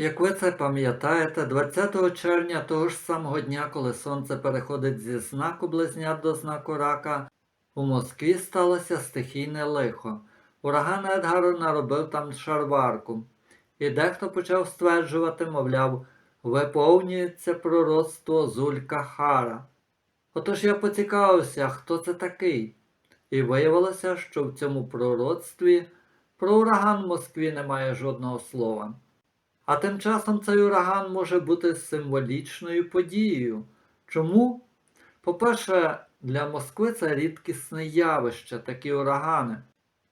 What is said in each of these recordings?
Як ви це пам'ятаєте, 20 червня того ж самого дня, коли сонце переходить зі знаку близнят до знаку рака, у Москві сталося стихійне лихо. Ураган Едгару наробив там шарварку, і дехто почав стверджувати, мовляв, виповнюється пророцтво Зулька Хара. Отож я поцікавився, хто це такий, і виявилося, що в цьому пророцтві про ураган в Москві немає жодного слова. А тим часом цей ураган може бути символічною подією. Чому? По-перше, для Москви це рідкісне явище, такі урагани.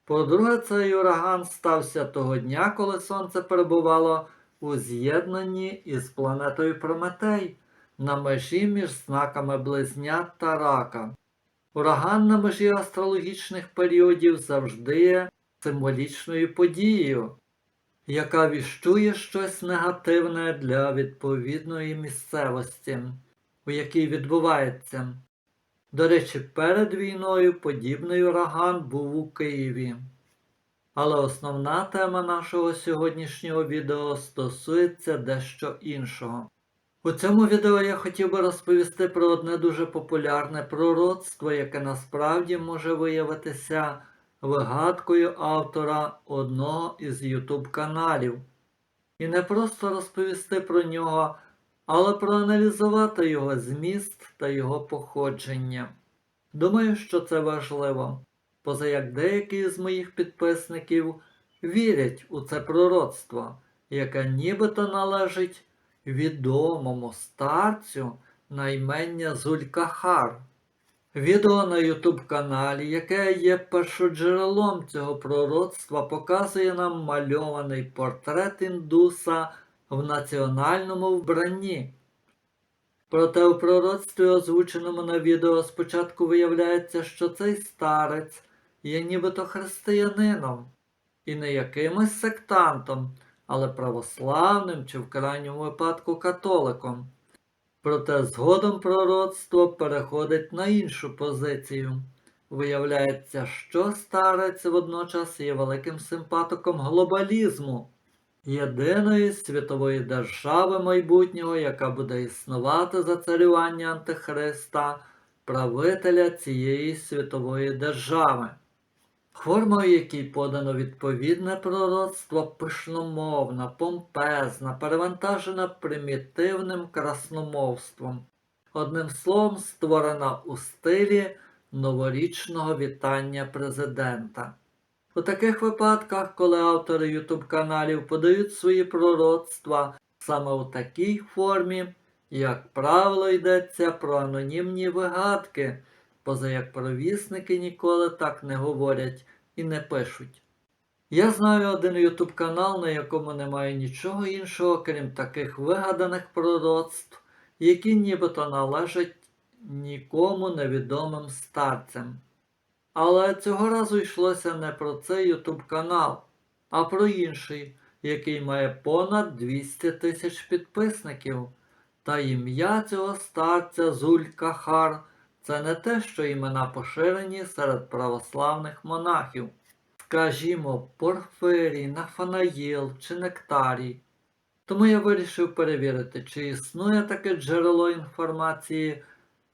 По-друге, цей ураган стався того дня, коли Сонце перебувало у з'єднанні із планетою Прометей на межі між знаками близнят та рака. Ураган на межі астрологічних періодів завжди є символічною подією, яка віщує щось негативне для відповідної місцевості, у якій відбувається. До речі, перед війною подібний ураган був у Києві. Але основна тема нашого сьогоднішнього відео стосується дещо іншого. У цьому відео я хотів би розповісти про одне дуже популярне пророцтво, яке насправді може виявитися вигадкою автора одного із YouTube каналів. І не просто розповісти про нього, але проаналізувати його зміст та його походження. Думаю, що це важливо, поза як деякі з моїх підписників вірять у це пророцтво, яке нібито належить відомому старцю на імення Зулькахар. Відео на YouTube каналі, яке є першоджерелом цього пророцтва, показує нам мальований портрет індуса в національному вбранні. Проте у пророцтві, озвученому на відео, спочатку виявляється, що цей старець є нібито християнином і не якимось сектантом, але православним чи в крайньому випадку католиком. Проте згодом пророцтво переходить на іншу позицію. Виявляється, що старець водночас є великим симпатиком глобалізму, єдиної світової держави майбутнього, яка буде існувати за царювання Антихриста, правителя цієї світової держави. Форма, в якій подано відповідне пророцтво, пишномовна, помпезна, перевантажена примітивним красномовством. Одним словом, створена у стилі новорічного вітання президента. У таких випадках, коли автори YouTube каналів подають свої пророцтва саме у такій формі, як правило, йдеться про анонімні вигадки, поза як провісники ніколи так не говорять і не пишуть. Я знаю один YouTube канал, на якому немає нічого іншого, крім таких вигаданих пророцтв, які нібито належать нікому невідомим старцям. Але цього разу йшлося не про цей YouTube канал, а про інший, який має понад 200 тисяч підписників. Та ім'я цього старця Зулька Хар це не те, що імена поширені серед православних монахів. Скажімо, Порфирій, Нафанаїл чи Нектарій. Тому я вирішив перевірити, чи існує таке джерело інформації,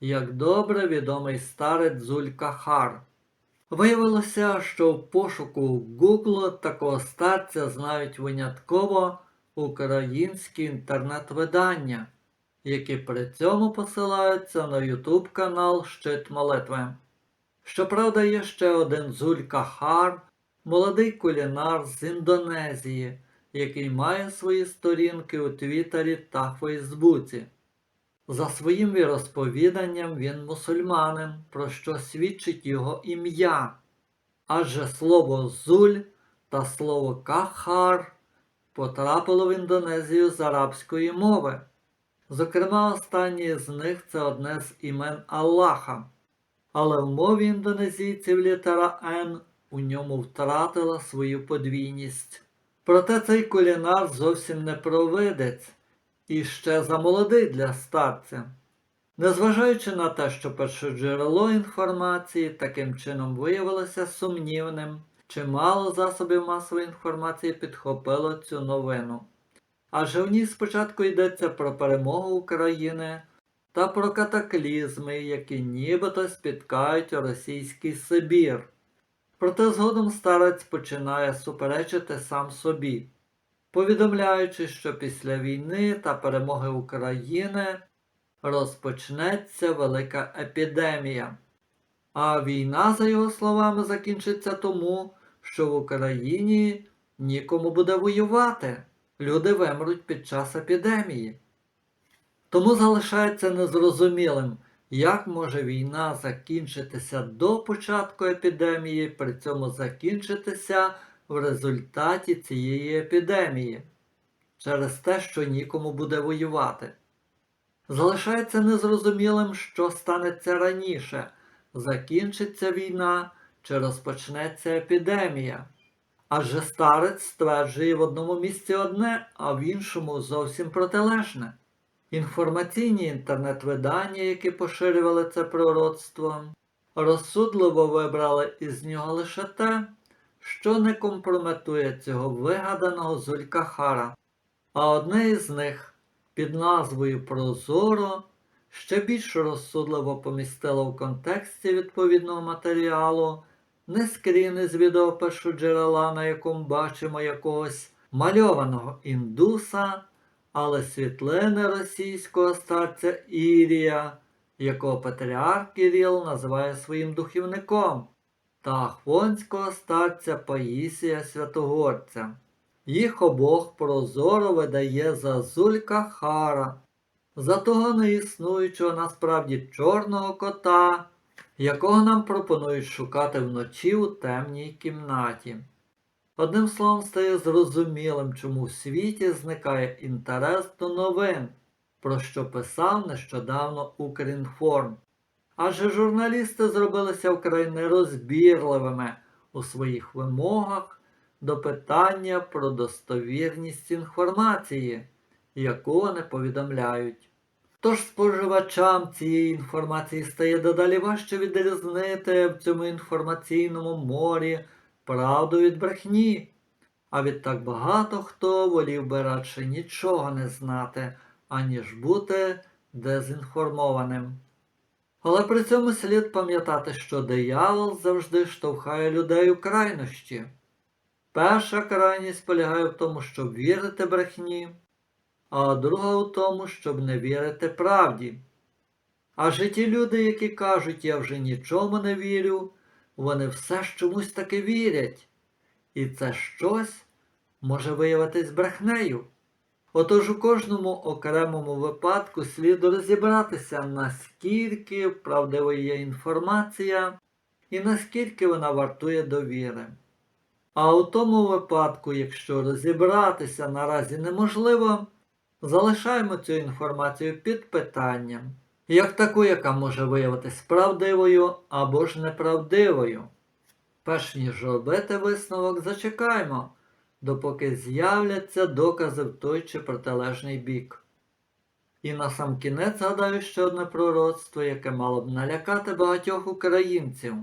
як добре відомий старець Зулька Хар. Виявилося, що в пошуку Google такого старця знають винятково українські інтернет-видання, які при цьому посилаються на YouTube канал Щит молитви. Щоправда, є ще один Зулька Хар, молодий кулінар з Індонезії, який має свої сторінки у Твіттері та Фейсбуці. За своїм віросповіданням він мусульманин, про що свідчить його ім'я. Адже слово зуль та слово кахар потрапило в Індонезію з арабської мови. Зокрема, останнє з них це одне з імен Аллаха. Але в мові індонезійців літера Н у ньому втратила свою подвійність. Проте цей кулінар зовсім не провидець і ще замолодий для старця. Незважаючи на те, що першоджерело інформації таким чином виявилося сумнівним, чимало засобів масової інформації підхопило цю новину. Адже в ній спочатку йдеться про перемогу України та про катаклізми, які нібито спіткають російський Сибір. Проте згодом старець починає суперечити сам собі, повідомляючи, що після війни та перемоги України розпочнеться велика епідемія. А війна, за його словами, закінчиться тому, що в Україні нікому буде воювати. Люди вимруть під час епідемії. Тому залишається незрозумілим, як може війна закінчитися до початку епідемії, при цьому закінчитися в результаті цієї епідемії через те, що нікому буде воювати. Залишається незрозумілим, що станеться раніше закінчиться війна чи розпочнеться епідемія. Адже старець стверджує в одному місці одне, а в іншому зовсім протилежне. Інформаційні інтернет-видання, які поширювали це пророцтво, розсудливо вибрали із нього лише те, що не компрометує цього вигаданого Зулька Хара, а одне із них під назвою Прозоро ще більш розсудливо помістило в контексті відповідного матеріалу не скріни з відеопишу джерела, на якому бачимо якогось мальованого індуса, але світлини російського старця Ірія, якого патріарх Кирил називає своїм духівником, та ахвонського старця Паїсія Святогорця. Їх обох прозоро видає за Зулька Хара, за того неіснуючого насправді чорного кота, якого нам пропонують шукати вночі у темній кімнаті. Одним словом, стає зрозумілим, чому в світі зникає інтерес до новин, про що писав нещодавно Укрінформ. Адже журналісти зробилися вкрай нерозбірливими у своїх вимогах до питання про достовірність інформації, яку вони повідомляють. Тож споживачам цієї інформації стає дедалі важче відрізнити в цьому інформаційному морі правду від брехні, а відтак багато хто волів би радше нічого не знати, аніж бути дезінформованим. Але при цьому слід пам'ятати, що диявол завжди штовхає людей у крайнощі. Перша крайність полягає в тому, щоб вірити брехні, а друга у тому, щоб не вірити правді. Адже ті люди, які кажуть, я вже нічому не вірю, вони все ж чомусь таки вірять, і це щось може виявитись брехнею. Отож у кожному окремому випадку слід розібратися, наскільки правдивою є інформація і наскільки вона вартує довіри. А у тому випадку, якщо розібратися наразі неможливо, залишаємо цю інформацію під питанням, як таку, яка може виявитись правдивою або ж неправдивою. Перш ніж робити висновок, зачекаємо, допоки з'являться докази в той чи протилежний бік. І на сам кінець згадаю ще одне пророцтво, яке мало б налякати багатьох українців.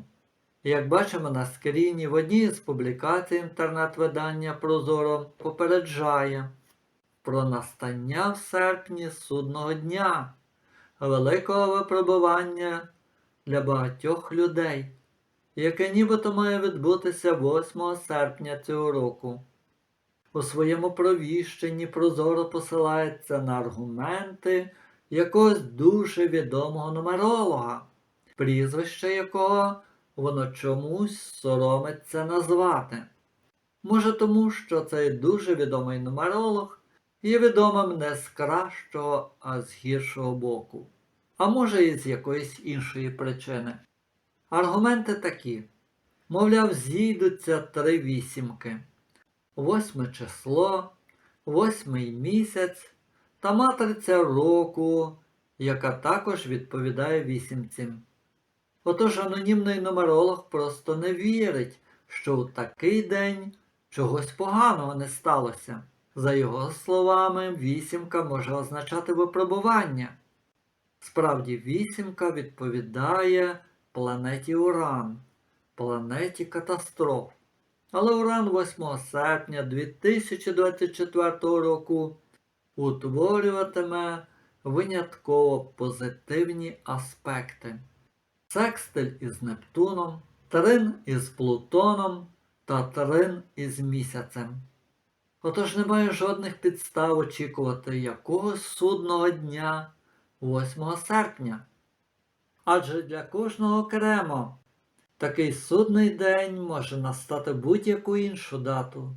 Як бачимо на скріні, в одній з публікацій інтернет-видання Прозоро попереджає про настання в серпні судного дня, великого випробування для багатьох людей, яке нібито має відбутися 8 серпня цього року. У своєму провіщенні Прозоро посилається на аргументи якогось дуже відомого нумеролога, прізвище якого воно чомусь соромиться назвати. Може тому, що цей дуже відомий нумеролог є відомим не з кращого, а з гіршого боку, а може і з якоїсь іншої причини. Аргументи такі: мовляв, зійдуться три вісімки, восьме число, восьмий місяць та матриця року, яка також відповідає вісімці. Отож анонімний нумеролог просто не вірить, що у такий день чогось поганого не сталося. За його словами, вісімка може означати випробування. Справді, вісімка відповідає планеті Уран, планеті катастроф. Але Уран 8 серпня 2024 року утворюватиме винятково позитивні аспекти. Секстиль із Нептуном, Трин із Плутоном та Трин із місяцем. Отож немає жодних підстав очікувати якогось судного дня 8 серпня. Адже для кожного окремо такий судний день може настати будь-яку іншу дату.